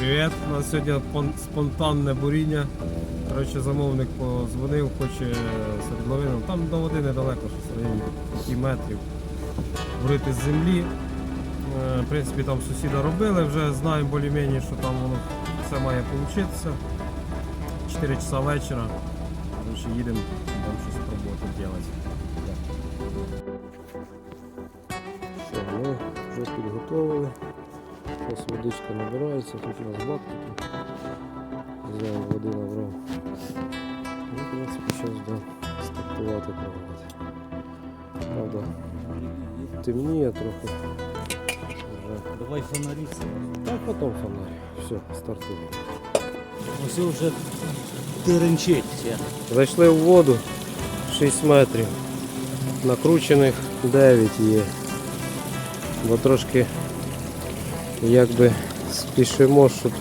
Привіт, у нас сьогодні спонтанне буріння. Коротше, замовник позвонив, хоче свердловину. Там до води недалеко, щось районі 5 метрів. Бурити з землі. Е, В принципі, там сусіда робили, вже знаємо більш-менш, що там воно все має вийти. 4 часа вечора. Коротше, їдемо там щось спробувати робити. Все, ми вже підготовили. Зараз водичка набирається, тут у нас бактики. Взяв води набрав. Ну, в принципі, зараз да, стартувати пробувати. Правда, темніє трохи. Давай фонарі. Так, потім фонарь. Все, стартуємо. Ось вже теренчить. Зайшли в воду 6 метрів. Накручених 9 є. Бо трошки якби спішимо, щоб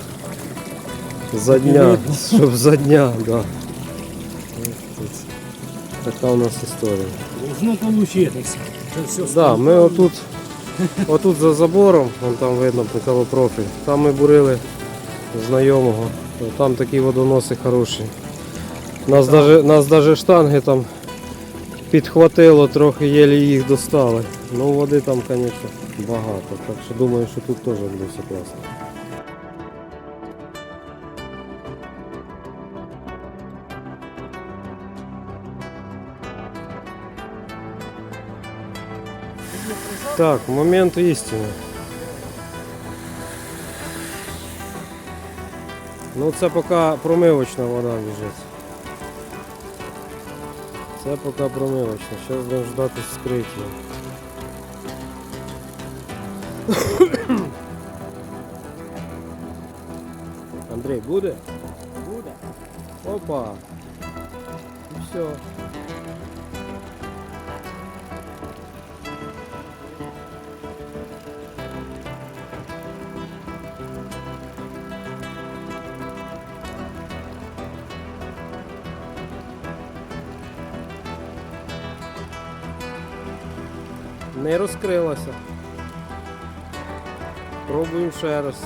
за дня, щоб за дня, да. Така у нас історія. Должно получитися. Це все Да, ми отут, отут за забором, вон там видно металопрофіль, там ми бурили знайомого, там такі водоноси хороші. Нас даже, нас даже штанги там підхватило, трохи єлі їх достали. Ну води там, звісно, багато. Так що думаю, що тут теж буде все класно. Так, момент істини. Ну це поки промивочна вода біжить. Це поки промивочна. Зараз будемо ждати скриття. Андрій, буде? буде. Опа! І все. Не розкрилася. Пробуємо ще раз.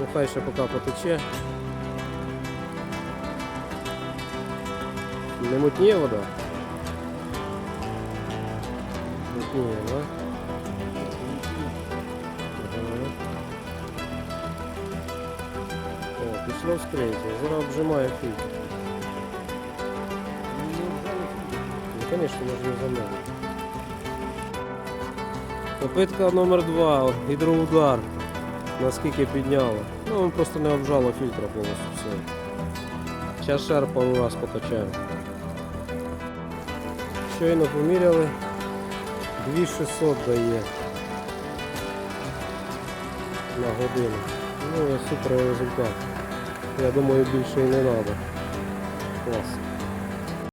Ну хай ще поки потече. Не мутніє вода? Мутніє, да? О, пішло вскриття. Зараз обжимає фільтр. Ну, звісно, можна замовити. Попитка номер два, гідроудар. Наскільки підняло. Ну, він просто не обжало фільтра повністю все. Зараз ще пару раз покачаємо. Щойно поміряли. 2600 дає на годину. Ну супер результат. Я думаю більше і не треба. Клас.